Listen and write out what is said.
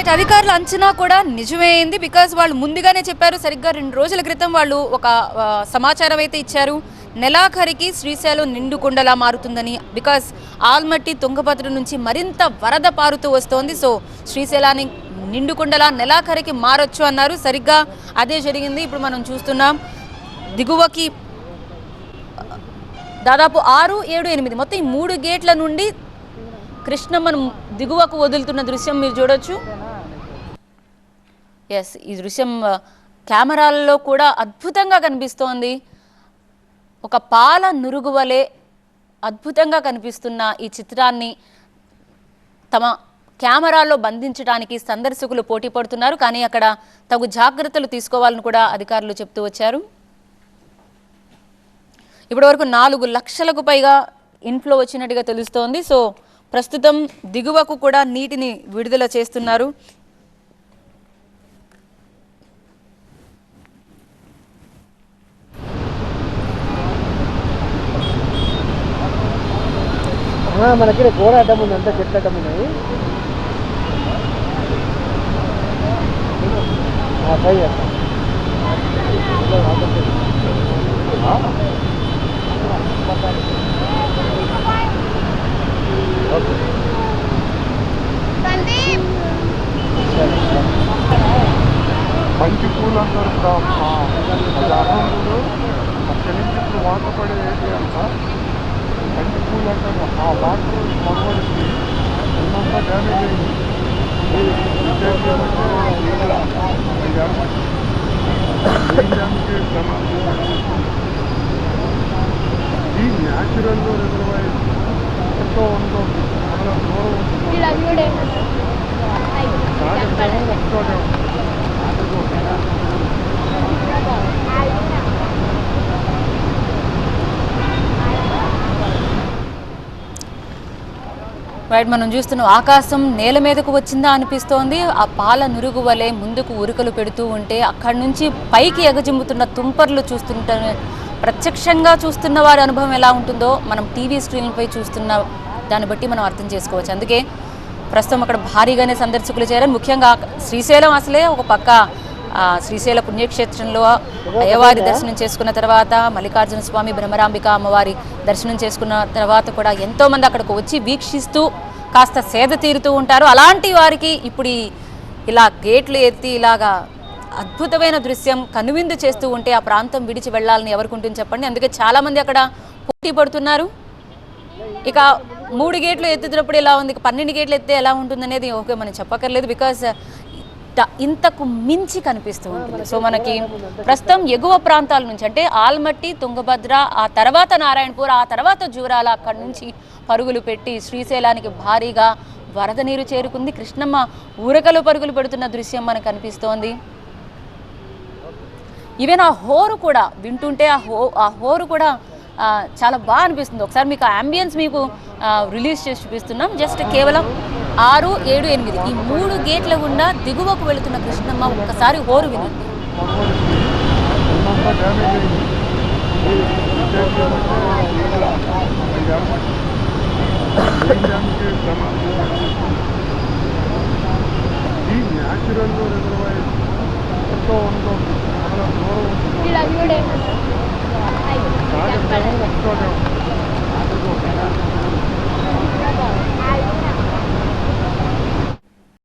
Right అధికారుల అంచనా కూడా నిజమైంది బికాజ్ వాళ్ళు ముందుగానే చెప్పారు సరిగ్గా రెండు రోజుల క్రితం వాళ్ళు ఒక సమాచారం అయితే ఇచ్చారు. నెలాఖరికి శ్రీశైలం నిండుకుండలా మారుతుందని. బికాజ్ ఆల్మట్టి తుంగభద్ర నుంచి మరింత వరద పారుతూ వస్తోంది. సో శ్రీశైలాన్ని నిండుకుండలా నెలాఖరికి మారొచ్చు అన్నారు. సరిగ్గా అదే జరిగింది. ఇప్పుడు మనం చూస్తున్నాం. దిగువకి దాదాపు ఆరు ఏడు ఎనిమిది మొత్తం ఈ మూడు గేట్ల నుండి కృష్ణమ్మను దిగువకు వదులుతున్న దృశ్యం మీరు చూడొచ్చు. ఎస్ ఈ దృశ్యం కెమెరాలలో కెమెరాల్లో కూడా అద్భుతంగా కనిపిస్తోంది. ఒక పాల నురుగు వలె అద్భుతంగా కనిపిస్తున్న ఈ చిత్రాన్ని తమ కెమెరాలో బంధించడానికి సందర్శకులు పోటీ పడుతున్నారు. కానీ అక్కడ తగు జాగ్రత్తలు తీసుకోవాలని కూడా అధికారులు చెప్తూ వచ్చారు. ఇప్పటివరకు నాలుగు లక్షలకు పైగా ఇన్ఫ్లో వచ్చినట్టుగా తెలుస్తోంది. సో ప్రస్తుతం దిగువకు కూడా నీటిని విడుదల చేస్తున్నారు. మనకి గోడ అడ్డం ఉంది అంతా చెట్లు అడ్డం ఉన్నాయి ట్రై చేస్తాం మంచి పూలు అంటారు ఇప్పుడు ఆ- అది అరవడు అక్కడి నుంచి ఇప్పుడు వాటర్ పడే ఏరియా అంతా మంచి పూలు అంటారు ఆ వాటర్ మనవడికి ఉన్నంత డ్యామేజ్ అయింది ఈ న్యాచురల్ రిజర్వాయర్ ఎంతో ఉంటుంది చాలా దూరం ఉంటుంది రైట్ మనం చూస్తున్నాం ఆకాశం నేల మీదకు వచ్చిందా అనిపిస్తోంది. ఆ పాల నురుగు వలె ముందుకు ఉరుకలు పెడుతూ ఉంటే అక్కడి నుంచి పైకి ఎగజిమ్ముతున్న తుంపర్లు చూస్తుంటే ప్రత్యక్షంగా చూస్తున్న వారి అనుభవం ఎలా ఉంటుందో మనం టీవీ స్క్రీన్లపై చూస్తున్న దాన్ని బట్టి మనం అర్థం చేసుకోవచ్చు. అందుకే ప్రస్తుతం అక్కడ భారీగానే సందర్శకులు చేరారు. ముఖ్యంగా శ్రీశైలం అసలే ఒక పక్క శ్రీశైల పుణ్యక్షేత్రంలో అయ్యవారి దర్శనం చేసుకున్న తర్వాత మల్లికార్జున స్వామి బ్రహ్మరాంబిక అమ్మవారి దర్శనం చేసుకున్న తర్వాత కూడా ఎంతో మంది అక్కడికి వచ్చి వీక్షిస్తూ కాస్త సేద తీరుతూ ఉంటారు. అలాంటి వారికి ఇప్పుడు ఇలా గేట్లు ఎత్తి ఇలాగా అద్భుతమైన దృశ్యం కనువిందు చేస్తూ ఉంటే ఆ ప్రాంతం విడిచి వెళ్ళాలని ఎవరికి ఉంటుంది చెప్పండి? అందుకే చాలా మంది అక్కడ పోటీ పడుతున్నారు. ఇక మూడు గేట్లు ఎత్తుతున్నప్పుడు ఎలా ఉంది? పన్నెండు గేట్లు ఎత్తే ఎలా ఉంటుంది అనేది ఓకే మనం చెప్పక్కర్లేదు. బికాస్ ఇంతకు మించి కనిపిస్తూ ఉంటుంది. సో మనకి ప్రస్తుతం ఎగువ ప్రాంతాల నుంచి అంటే ఆల్మట్టి తుంగభద్ర ఆ తర్వాత నారాయణపూర్ ఆ తర్వాత జూరాల అక్కడి నుంచి పరుగులు పెట్టి శ్రీశైలానికి భారీగా వరద నీరు చేరుకుంది. కృష్ణమ్మ ఊరకలు పరుగులు పెడుతున్న దృశ్యం మనకు కనిపిస్తోంది. ఈవెన్ ఆ హోరు కూడా వింటుంటే ఆ హో ఆ హోరు కూడా చాలా బాగా అనిపిస్తుంది. ఒకసారి మీకు ఆ అంబియన్స్ మీకు రిలీజ్ చేసి చూపిస్తున్నాం. జస్ట్ కేవలం ఆరు ఏడు ఎనిమిది. ఈ మూడు గేట్ల గుండా దిగువకు వెళుతున్న కృష్ణమ్మ ఒక్కసారి హోరు వినండి. ఉన్నంత